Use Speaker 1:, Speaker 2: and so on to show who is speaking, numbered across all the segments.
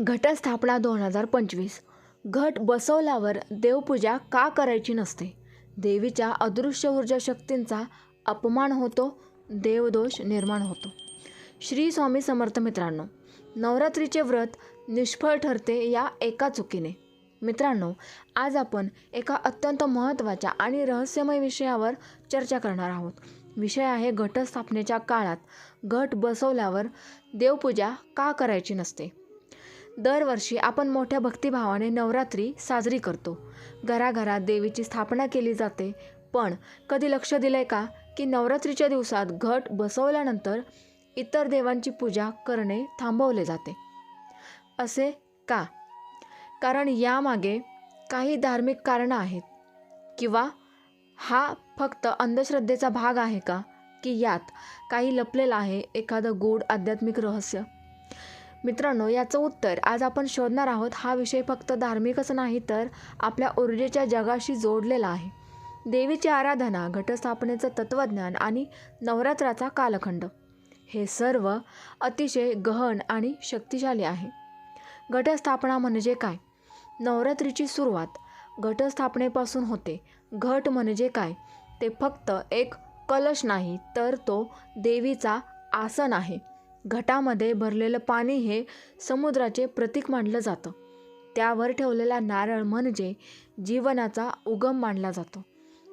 Speaker 1: घटस्थापना दोन हजार पंचवीस. घट बसवल्यावर देवपूजा का करायची नसते? देवीच्या अदृश्य ऊर्जा शक्तींचा अपमान होतो देवदोष निर्माण होतो. श्री स्वामी समर्थ मित्रांनो नवरात्रीचे व्रत निष्फळ ठरते या एका चुकीने. मित्रांनो आज आपण एका अत्यंत महत्त्वाच्या आणि रहस्यमय विषयावर चर्चा करणार आहोत. विषय आहे घटस्थापनेच्या काळात. घट बसवल्यावर देवपूजा का करायची नसते? दरवर्षी आपण मोठ्या भक्तिभावाने नवरात्री साजरी करतो. घराघरात देवीची स्थापना केली जाते. पण कधी लक्ष दिलंय का की नवरात्रीच्या दिवसात घट बसवल्यानंतर इतर देवांची पूजा करणे थांबवले जाते? असे का? कारण यामागे काही धार्मिक कारणं आहेत. किंवा हा फक्त अंधश्रद्धेचा भाग आहे का? की यात काही लपलेलं आहे एखादं गूढ आध्यात्मिक रहस्य? मित्रांनो याचं उत्तर आज आपण शोधणार आहोत हा विषय फक्त धार्मिकच नाही तर आपल्या ऊर्जेच्या जगाशी जोडलेला आहे. देवीची आराधना घटस्थापनेचं तत्त्वज्ञान आणि नवरात्राचा कालखंड हे सर्व अतिशय गहन आणि शक्तिशाली आहे. घटस्थापना म्हणजे काय? नवरात्रीची सुरुवात घटस्थापनेपासून होते. घट म्हणजे काय? ते फक्त एक कलश नाही तर तो देवीचा आसन आहे. घटामध्ये भरलेलं पाणी हे समुद्राचे प्रतीक मानलं जातं. त्यावर ठेवलेला नारळ म्हणजे जीवनाचा उगम मानला जातो.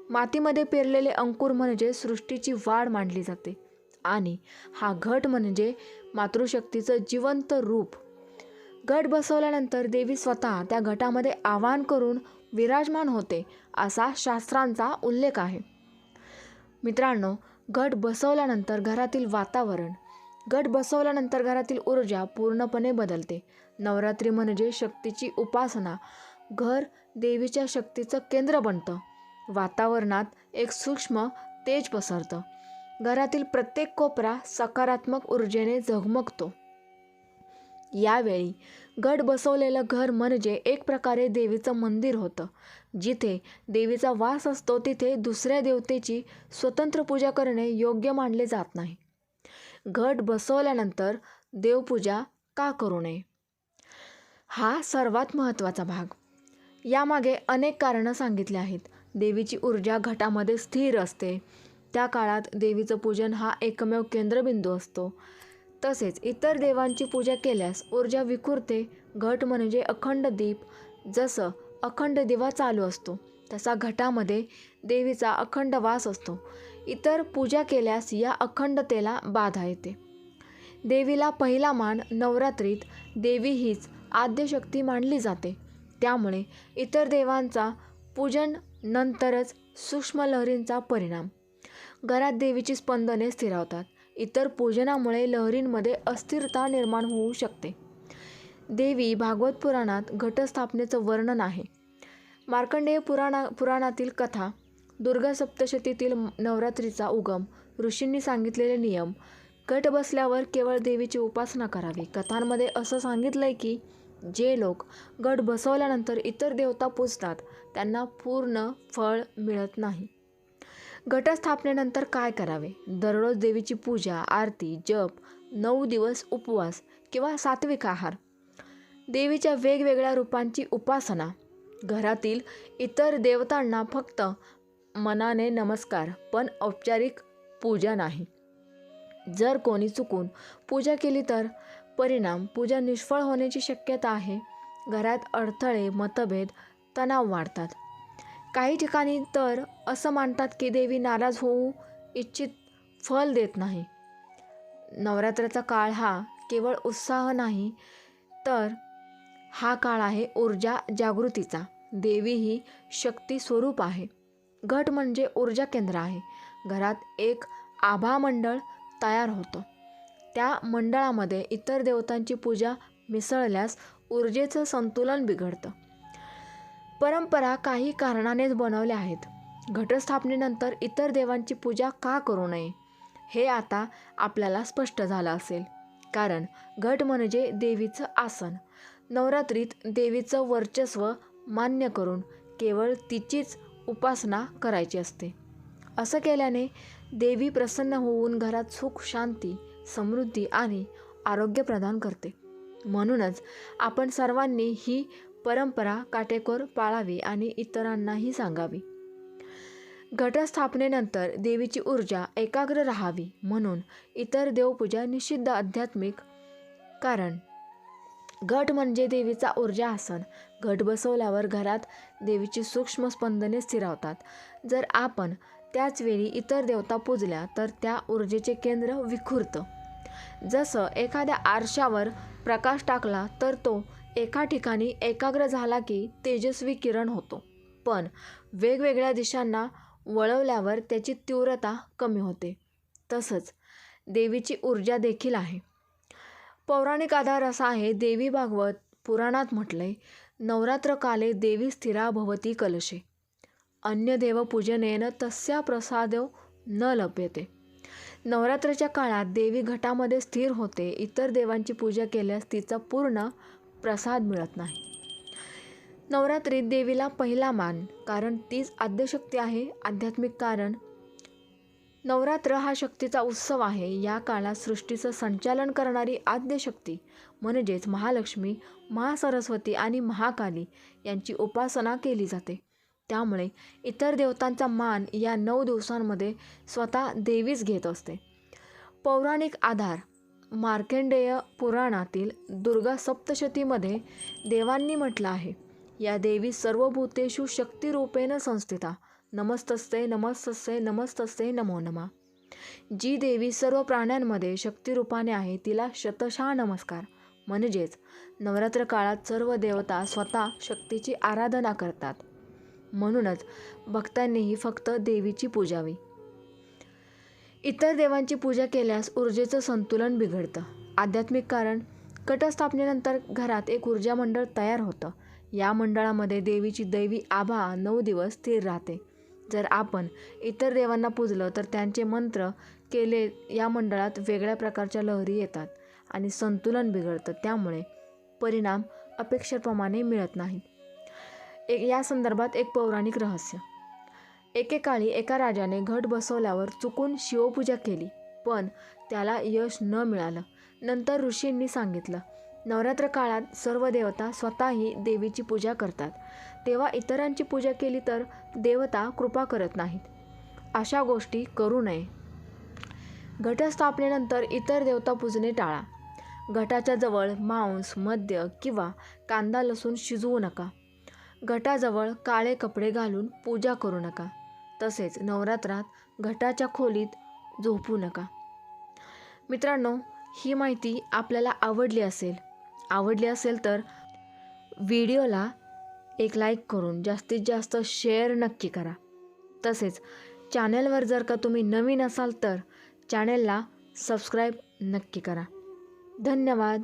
Speaker 1: मातीमध्ये पेरलेले अंकुर म्हणजे सृष्टीची वाढ मानली जाते. आणि हा घट म्हणजे मातृशक्तीचं जिवंत रूप. घट बसवल्यानंतर देवी स्वतः त्या घटामध्ये आवाहन करून विराजमान होते असा शास्त्रांचा उल्लेख आहे. मित्रांनो घट बसवल्यानंतर घरातील वातावरण गट बसवल्यानंतर घरातील ऊर्जा पूर्णपणे बदलते. नवरात्री म्हणजे शक्तीची उपासना. घर देवीच्या शक्तीचं केंद्र बनतं. वातावरणात एक सूक्ष्म तेज पसरतं. घरातील प्रत्येक कोपरा सकारात्मक ऊर्जेने झगमगतो. यावेळी गड बसवलेलं घर म्हणजे एक प्रकारे देवीचं मंदिर होतं. जिथे देवीचा वास असतो तिथे दुसऱ्या देवतेची स्वतंत्र पूजा करणे योग्य मानले जात नाही. घट बसवल्यानंतर देवपूजा का करू नये? हा सर्वात महत्त्वाचा भाग. यामागे अनेक कारणं सांगितली आहेत. देवीची ऊर्जा घटामध्ये स्थिर असते. त्या काळात देवीचं पूजन हा एकमेव केंद्रबिंदू असतो. तसेच इतर देवांची पूजा केल्यास ऊर्जा विखुरते. घट म्हणजे अखंड दीप. जसं अखंड दिवा चालू असतो तसा घटामध्ये देवीचा अखंड वास असतो. इतर पूजा केल्यास या अखंडतेला बाधा येते. देवीला पहिला मान नवरात्रीत देवी हीच आद्यशक्ती मानली जाते. त्यामुळे इतर देवांचा पूजन नंतरच सूक्ष्म लहरींचा परिणाम. घरात देवीची स्पंदने स्थिरावतात. इतर पूजनामुळे लहरींमध्ये अस्थिरता निर्माण होऊ शकते. देवी भागवत पुराणात घटस्थापनेचं वर्णन आहे. मार्कंडेय पुराणा पुराणातील कथा दुर्गा सप्तशतीतील नवरात्रीचा उगम ऋषींनी सांगितलेले नियम. कट बसल्यावर केवळ देवीची उपासना करावी. कथांमध्ये असं सांगितलं आहे की जे लोक गट बसवल्यानंतर इतर देवता पूजतात त्यांना पूर्ण फळ मिळत नाही. घटस्थापनेनंतर काय करावे? दररोज देवीची पूजा आरती जप नऊ दिवस उपवास किंवा सात्विक आहार. देवीच्या वेगवेगळ्या रूपांची उपासना. घरातील इतर देवतांना फक्त मनाने नमस्कार पण औपचारिक पूजा नाही. जर कोणी चुकून पूजा केली तर? परिणाम पूजा निष्फळ होण्याची शक्यता आहे. घरात अडथळे मतभेद तणाव वाढतात. काही ठिकाणी तर असं मानतात की देवी नाराज होऊ इच्छित फल देत नाही. नवरात्राचा काळ हा केवळ उत्साह नाही तर हा काळ आहे ऊर्जा जागृतीचा. देवी ही शक्ती स्वरूप आहे. घट म्हणजे ऊर्जा केंद्र आहे. घरात एक आभा मंडळ तयार होतं. त्या मंडळामध्ये इतर देवतांची पूजा मिसळल्यास ऊर्जेचं संतुलन बिघडतं. परंपरा काही कारणानेच बनवल्या आहेत. घटस्थापनेनंतर इतर देवांची पूजा का करू नये हे आता आपल्याला स्पष्ट झालं असेल. कारण घट म्हणजे देवीचं आसन. नवरात्रीत देवीचं वर्चस्व मान्य करून केवळ तिचीच उपासना करायची असते. असं केल्याने देवी प्रसन्न होऊन घरात सुख शांती समृद्धी आणि आरोग्य प्रदान करते. म्हणूनच आपण सर्वांनी ही परंपरा काटेकोर पाळावी आणि इतरांनाही सांगावी. घटस्थापनेनंतर देवीची ऊर्जा एकाग्र राहावी म्हणून इतर देवपूजा निषिद्ध आध्यात्मिक कारण. घट म्हणजे देवीचा ऊर्जा आसन घट बसवल्यावर घरात देवीची सूक्ष्म स्पंदने स्थिरावतात. जर आपण त्याच वेळी इतर देवता पूजल्या तर त्या ऊर्जेचे केंद्र विखुरतं. जसं एखाद्या आरशावर प्रकाश टाकला तर तो एका ठिकाणी एकाग्र झाला की तेजस्वी किरण होतो. पण वेगवेगळ्या दिशांना वळवल्यावर त्याची तीव्रता कमी होते. तसंच देवीची ऊर्जा देखील आहे. पौराणिक आधार असा आहे देवी भागवत पुराणात म्हटलंय नवरात्रकाले देवी स्थिरा भवती कलशे. अन्यदेवपूजनेन तस्या प्रसादो न लभ्यते. नवरात्राच्या काळात देवी घटामध्ये स्थिर होते इतर देवांची पूजा केल्यास तिचा पूर्ण प्रसाद मिळत नाही. नवरात्रीत देवीला पहिला मान कारण तीच आद्यशक्ती आहे आध्यात्मिक कारण नवरात्र हा शक्तीचा उत्सव आहे. या काळात सृष्टीचं संचालन करणारी आद्यशक्ती म्हणजेच महालक्ष्मी महासरस्वती आणि महाकाली यांची उपासना केली जाते. त्यामुळे इतर देवतांचा मान या नऊ दिवसांमध्ये स्वतः देवीच घेत असते. पौराणिक आधार मार्कंडेय पुराणातील दुर्गा सप्तशतीमध्ये देवांनी म्हटलं आहे. या देवी सर्वभूतेषु शक्तिरूपेण संस्थिता नमस्तस्ते नमस्तस्ते नमस्तस्ते नमो नमा. जी देवी सर्व प्राण्यांमध्ये शक्तिरूपाने आहे तिला शतशः नमस्कार. म्हणजेच नवरात्र काळात सर्व देवता स्वतः शक्तीची आराधना करतात. म्हणूनच भक्तांनीही फक्त देवीची पूजावी इतर देवांची पूजा केल्यास ऊर्जेचं संतुलन बिघडतं. आध्यात्मिक कारण कटस्थापनेनंतर घरात एक ऊर्जा मंडळ तयार होतं. या मंडळामध्ये देवीची दैवी आभा नऊ दिवस स्थिर राहते. जर आपण इतर देवांना पूजलं तर त्यांचे मंत्र केले या मंडळात वेगळ्या प्रकारच्या लहरी येतात आणि संतुलन बिघडतं. त्यामुळे परिणाम अपेक्षेप्रमाणे मिळत नाही एक या संदर्भात एक पौराणिक रहस्य. एकेकाळी एका राजाने घट बसवल्यावर चुकून शिवपूजा केली पण त्याला यश न मिळालं. नंतर ऋषींनी सांगितलं नवरात्र काळात सर्व देवता स्वतःही देवीची पूजा करतात. तेव्हा इतरांची पूजा केली तर देवता कृपा करत नाहीत. अशा गोष्टी करू नये. घटस्थापनेनंतर इतर देवता पूजणे टाळा. घटाच्या जवळ मांस मद्य किंवा कांदा लसूण शिजवू नका. घटाजवळ काळे कपडे घालून पूजा करू नका. तसेच नवरात्रात घटाच्या खोलीत झोपू नका. मित्रांनो ही माहिती आपल्याला आवडली असेल आवडली असेल तर व्हिडिओला एक लाईक करून जास्तीत जास्त शेअर नक्की करा. तसेच चॅनलवर जर का तुम्ही नवीन असाल तर चॅनलला सबस्क्राईब नक्की करा. धन्यवाद.